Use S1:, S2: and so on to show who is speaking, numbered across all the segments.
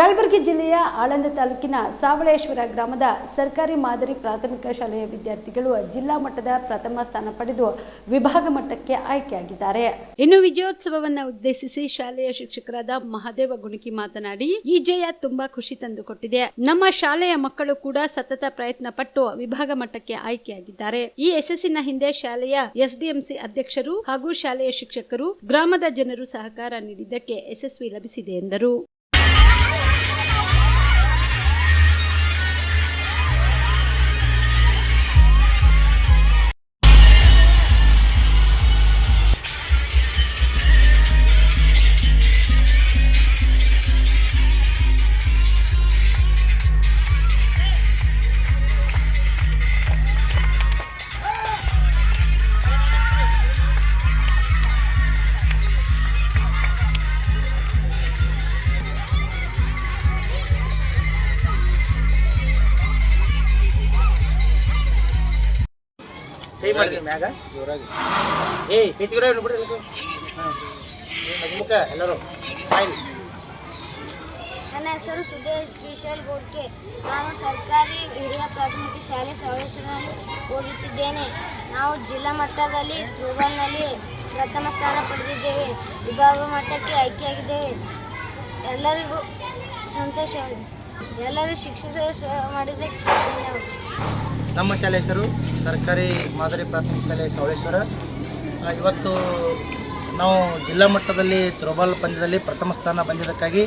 S1: ಕಲಬುರಗಿ ಜಿಲ್ಲೆಯ ಆಳಂದ ತಾಲೂಕಿನ ಸಾವಳೇಶ್ವರ ಗ್ರಾಮದ ಸರ್ಕಾರಿ ಮಾದರಿ ಪ್ರಾಥಮಿಕ ಶಾಲೆಯ ವಿದ್ಯಾರ್ಥಿಗಳು ಜಿಲ್ಲಾ ಮಟ್ಟದ ಪ್ರಥಮ ಸ್ಥಾನ ಪಡೆದು ವಿಭಾಗ ಮಟ್ಟಕ್ಕೆ ಆಯ್ಕೆಯಾಗಿದ್ದಾರೆ. ಇನ್ನು ವಿಜಯೋತ್ಸವವನ್ನು ಉದ್ದೇಶಿಸಿ ಶಾಲೆಯ ಶಿಕ್ಷಕರಾದ ಮಹಾದೇವ ಗುಣಕಿ ಮಾತನಾಡಿ, ಈ ಜಯ ತುಂಬಾ ಖುಷಿ ತಂದುಕೊಟ್ಟಿದೆ. ನಮ್ಮ ಶಾಲೆಯ ಮಕ್ಕಳು ಕೂಡ ಸತತ ಪ್ರಯತ್ನ ಪಟ್ಟು ವಿಭಾಗ ಮಟ್ಟಕ್ಕೆ ಆಯ್ಕೆಯಾಗಿದ್ದಾರೆ. ಈ ಯಶಸ್ಸಿನ ಹಿಂದೆ ಶಾಲೆಯ ಎಸ್ಡಿಎಂಸಿ ಅಧ್ಯಕ್ಷರು ಹಾಗೂ ಶಾಲೆಯ ಶಿಕ್ಷಕರು ಗ್ರಾಮದ ಜನರು ಸಹಕಾರ ನೀಡಿದ್ದಕ್ಕೆ ಯಶಸ್ವಿ ಲಭಿಸಿದೆ ಎಂದರು.
S2: ಕೈ ಮಾಡಿದ್ರಿ ಮ್ಯಾಗ ಜೋರಾಗಿ. ಏಯ್ ಎತ್ತಿಗಿರೋ ಬಿಡ್ರಿ ಮುಖ ಎಲ್ಲರೂ. ಆಯ್ತು
S3: ನನ್ನ ಹೆಸರು ಸುದೇಶ್ ಶ್ರೀಶೈಲ್ ಗೋಡ್ಕೆ. ನಾನು ಸರ್ಕಾರಿ ಹಿರಿಯ ಪ್ರಾಥಮಿಕ ಶಾಲೆ ಸಾವೇಶ್ವರನಲ್ಲಿ ಓದುತ್ತಿದ್ದೇನೆ. ನಾವು ಜಿಲ್ಲಾ ಮಟ್ಟದಲ್ಲಿ ಥ್ರೋಬಾಲ್ನಲ್ಲಿ ಪ್ರಥಮ ಸ್ಥಾನ ಪಡೆದಿದ್ದೇವೆ. ವಿಭಾಗ ಮಟ್ಟಕ್ಕೆ ಆಯ್ಕೆಯಾಗಿದ್ದೇವೆ. ಎಲ್ಲರಿಗೂ ಸಂತೋಷವಾಗಿದೆ ಎಲ್ಲರೂ ಶಿಕ್ಷಿತ ಸಹ ಮಾಡಿದ್ದಕ್ಕೆ ಧನ್ಯವಾದ.
S2: ನಮ್ಮ ಶಾಲೆ ಹೆಸರು ಸರ್ಕಾರಿ ಮಾದರಿ ಪ್ರಾಥಮಿಕ ಶಾಲೆ ಸವಳೇಶ್ವರ. ಇವತ್ತು ನಾವು ಜಿಲ್ಲಾ ಮಟ್ಟದಲ್ಲಿ ಥ್ರೋಬಾಲ್ ಪಂದ್ಯದಲ್ಲಿ ಪ್ರಥಮ ಸ್ಥಾನ ಬಂದಿದ್ದಕ್ಕಾಗಿ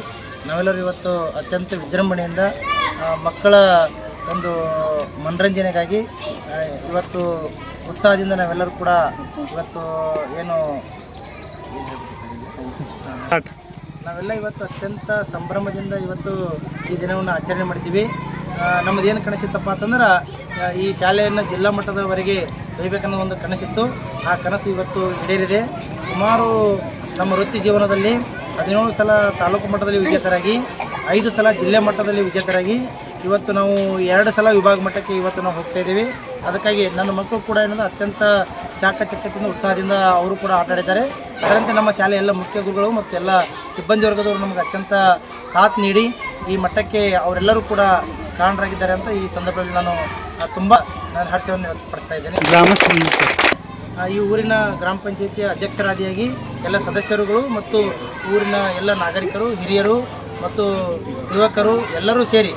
S2: ನಾವೆಲ್ಲರೂ ಇವತ್ತು ಅತ್ಯಂತ ವಿಜೃಂಭಣೆಯಿಂದ ಮಕ್ಕಳ ಒಂದು ಮನರಂಜನೆಗಾಗಿ ಇವತ್ತು ಉತ್ಸಾಹದಿಂದ ನಾವೆಲ್ಲರೂ ಕೂಡ ಇವತ್ತು ಏನು ನಾವೆಲ್ಲ ಇವತ್ತು ಅತ್ಯಂತ ಸಂಭ್ರಮದಿಂದ ಇವತ್ತು ಈ ದಿನವನ್ನು ಆಚರಣೆ ಮಾಡಿದ್ದೀವಿ ನಮ್ಮದು ಏನು ಕನಸಿತ್ತಪ್ಪ ಅಂತಂದ್ರೆ ಈ ಶಾಲೆಯನ್ನು ಜಿಲ್ಲಾ ಮಟ್ಟದವರೆಗೆ ಒಯ್ಬೇಕನ್ನೋ ಒಂದು ಕನಸಿತ್ತು. ಆ ಕನಸು ಇವತ್ತು ಈಡೇರಿದೆ. ಸುಮಾರು ನಮ್ಮ ವೃತ್ತಿ ಜೀವನದಲ್ಲಿ ಹದಿನೇಳು ಸಲ ತಾಲೂಕು ಮಟ್ಟದಲ್ಲಿ ವಿಜೇತರಾಗಿ, ಐದು ಸಲ ಜಿಲ್ಲೆ ಮಟ್ಟದಲ್ಲಿ ವಿಜೇತರಾಗಿ, ಇವತ್ತು ನಾವು ಎರಡು ಸಲ ವಿಭಾಗ ಮಟ್ಟಕ್ಕೆ ಇವತ್ತು ನಾವು ಹೋಗ್ತಾ ಇದ್ದೀವಿ. ಅದಕ್ಕಾಗಿ ನನ್ನ ಮಕ್ಕಳು ಕೂಡ ಏನಂದ್ರೆ ಅತ್ಯಂತ ಚಾಕಚಕ್ಯತೆಯಿಂದ, ಉತ್ಸಾಹದಿಂದ ಅವರು ಕೂಡ ಆಟ ಆಡಿದ್ದಾರೆ. ಅದರಂತೆ ನಮ್ಮ ಶಾಲೆಯ ಎಲ್ಲ ಮುಖ್ಯ ಗುರುಗಳು ಮತ್ತು ಎಲ್ಲ ಸಿಬ್ಬಂದಿ ವರ್ಗದವರು ನಮಗೆ ಅತ್ಯಂತ ಸಾಥ್ ನೀಡಿ, ಈ ಮಟ್ಟಕ್ಕೆ ಅವರೆಲ್ಲರೂ ಕೂಡ ಕಾರಣರಾಗಿದ್ದಾರೆ ಅಂತ ಈ ಸಂದರ್ಭದಲ್ಲಿ ನಾನು ತುಂಬ ನಾನು ಹರ್ಷವನ್ನು ವ್ಯಕ್ತಪಡಿಸ್ತಾ ಇದ್ದೇನೆ. ಈ ಊರಿನ ಗ್ರಾಮ ಪಂಚಾಯತಿಯ ಅಧ್ಯಕ್ಷರಾದಿಯಾಗಿ ಎಲ್ಲ ಸದಸ್ಯರುಗಳು ಮತ್ತು ಊರಿನ ಎಲ್ಲ ನಾಗರಿಕರು ಹಿರಿಯರು ಮತ್ತು ಯುವಕರು ಎಲ್ಲರೂ ಸೇರಿ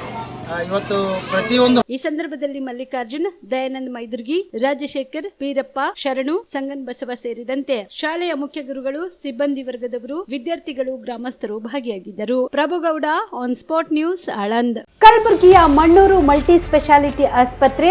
S2: ಇವತ್ತು ಪ್ರತಿಯೊಂದು
S1: ಈ ಸಂದರ್ಭದಲ್ಲಿ ಮಲ್ಲಿಕಾರ್ಜುನ್ ದಯಾನಂದ್ ಮೈದುರ್ಗಿ ರಾಜಶೇಖರ್ ವೀರಪ್ಪ ಶರಣು ಸಂಗನ್ ಬಸವ ಸೇರಿದಂತೆ ಶಾಲೆಯ ಮುಖ್ಯ ಗುರುಗಳು ಸಿಬ್ಬಂದಿ ವರ್ಗದವರು ವಿದ್ಯಾರ್ಥಿಗಳು ಗ್ರಾಮಸ್ಥರು ಭಾಗಿಯಾಗಿದ್ದರು. Prabhugowda on spot news Aland. ಕಲಬುರಗಿಯ ಮಣ್ಣೂರು ಮಲ್ಟಿ ಸ್ಪೆಷಾಲಿಟಿ ಆಸ್ಪತ್ರೆ